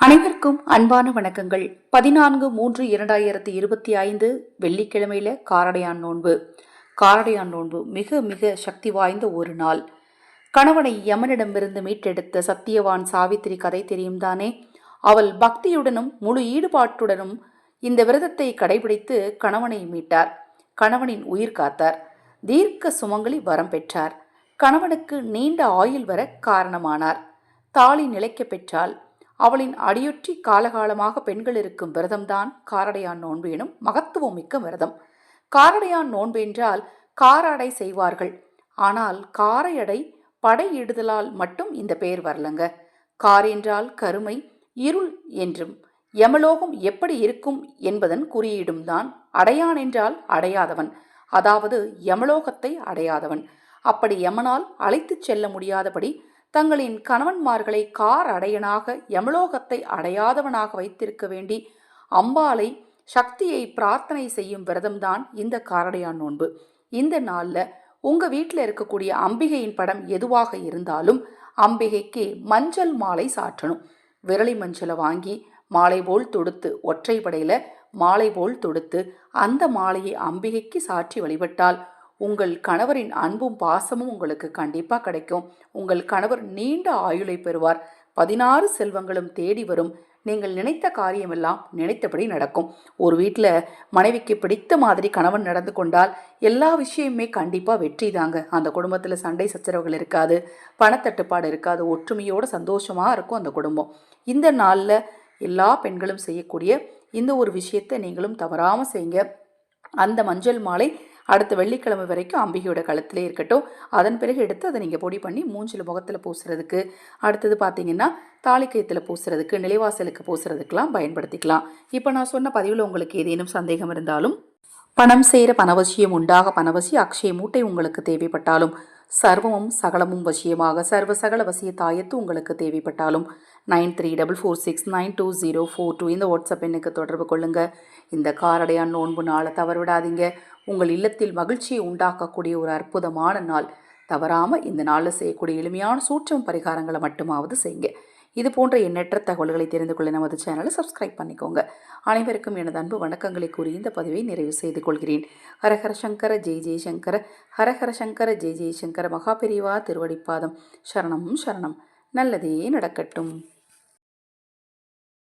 அனைவருக்கும் அன்பான வணக்கங்கள். பதினான்கு மூன்று இரண்டாயிரத்தி இருபத்தி ஐந்து வெள்ளிக்கிழமையில காரடையான் நோன்பு. காரடையான் நோன்பு மிக மிக சக்தி வாய்ந்த ஒரு நாள். கணவனை யமனிடமிருந்து மீட்டெடுத்த சத்தியவான் சாவித்திரி கதை தெரியும் தானே? அவள் பக்தியுடனும் முழு ஈடுபாட்டுடனும் இந்த விரதத்தை கடைபிடித்து கணவனை மீட்டார். கணவனின் உயிர் காத்தார். தீர்க்க சுமங்கலி வரம் பெற்றார். கணவனுக்கு நீண்ட ஆயுள் வர காரணமானார். தாலி நிலைக்க பெற்றால் அவளின் அடியொற்றி காலகாலமாக பெண்கள் இருக்கும் விரதம்தான் காரடையான் நோன்பு எனும் மகத்துவம் மிக்க விரதம். காரடையான் நோன்பு என்றால் காரடை செய்வார்கள். ஆனால் காரையடை படையிடுதலால் மட்டும் இந்த பெயர் வரலங்க. கார் என்றால் கருமை இருள் என்றும் யமலோகம் எப்படி இருக்கும் என்பதன் குறியீடும் தான் அடையான் என்றால் அடையாதவன். அதாவது யமலோகத்தை அடையாதவன். அப்படி யமனால் அழைத்துச் செல்ல முடியாதபடி தங்களின் கணவன்மார்களை கார் அடையனாக யமலோகத்தை அடையாதவனாக வைத்திருக்க வேண்டி அம்பாளை சக்தியை பிரார்த்தனை செய்யும் விரதம்தான் இந்த காரடையான் நோன்பு. இந்த நாளில் உங்கள் வீட்டில் இருக்கக்கூடிய அம்பிகையின் படம் எதுவாக இருந்தாலும் அம்பிகைக்கு மஞ்சள் மாலை சாற்றணும். விரலி மஞ்சளை வாங்கி மாலை போல் தொடுத்து ஒற்றைப்படையில் மாலை போல் தொடுத்து அந்த மாலையை அம்பிகைக்கு சாற்றி வழிபட்டால் உங்கள் கணவரின் அன்பும் பாசமும் உங்களுக்கு கண்டிப்பாக கிடைக்கும். உங்கள் கணவர் நீண்ட ஆயுளை பெறுவார். பதினாறு செல்வங்களும் தேடி வரும். நீங்கள் நினைத்த காரியமெல்லாம் நினைத்தபடி நடக்கும். ஒரு வீட்டில் மனைவிக்கு பிடித்த மாதிரி கணவன் நடந்து கொண்டால் எல்லா விஷயமுமே கண்டிப்பாக வெற்றி தாங்க. அந்த குடும்பத்தில் சண்டை சச்சரவுகள் இருக்காது. பணத்தட்டுப்பாடு இருக்காது. ஒற்றுமையோடு சந்தோஷமாக இருக்கும் அந்த குடும்பம். இந்த நாளில் எல்லா பெண்களும் செய்யக்கூடிய இந்த ஒரு விஷயத்தை நீங்களும் தவறாமல் செய்யுங்க. அந்த மஞ்சள் மாலை அடுத்த வெள்ளிக்கிழமை வரைக்கும் அம்பிகையோட கழுத்திலே இருக்கட்டும். அதன் பிறகு எடுத்து அதை நீங்கள் பொடி பண்ணி மூஞ்சில் முகத்தில் பூசுறதுக்கு அடுத்தது பார்த்தீங்கன்னா தாலிக்கயத்தில் பூசுறதுக்கு நிலைவாசலுக்கு பூசுறதுக்கெலாம் பயன்படுத்திக்கலாம். இப்போ நான் சொன்ன பதிவில் உங்களுக்கு ஏதேனும் சந்தேகம் இருந்தாலும் பணம் செய்கிற பணவசியம் உண்டாக பணவசி அக்ஷய மூட்டை உங்களுக்கு தேவைப்பட்டாலும் சர்வமும் சகலமும் வசியமாக சர்வ சகல வசிய தாயத்து உங்களுக்கு தேவைப்பட்டாலும் nine three double four six nine two zero four two இந்த வாட்ஸ்அப் எண்ணுக்கு தொடர்பு கொள்ளுங்கள் இந்த காரடையான் நோன்பு நாளை தவறவிடாதீங்க. உங்கள் இல்லத்தில் மகிழ்ச்சியை உண்டாக்கக்கூடிய ஒரு அற்புதமான நாள். தவறாமல் இந்த நாளில் செய்யக்கூடிய எளிமையான சூற்றம் பரிகாரங்களை மட்டுமாவது செய்யுங்க. இது போன்ற எண்ணற்ற தகவல்களை தெரிந்து கொள்ள நமது சேனலை சப்ஸ்கிரைப் பண்ணிக்கோங்க. அனைவருக்கும் எனது அன்பு வணக்கங்களை கூறி இந்த பதிவை நிறைவு செய்து கொள்கிறேன். ஹரஹர சங்கர ஜெய் ஜெய்சங்கர ஹரஹர சங்கர ஜெய் ஜெய்சங்கர மகாபெரிவா திருவடிப்பாதம். சரணம் சரணம். நல்லதே நடக்கட்டும்.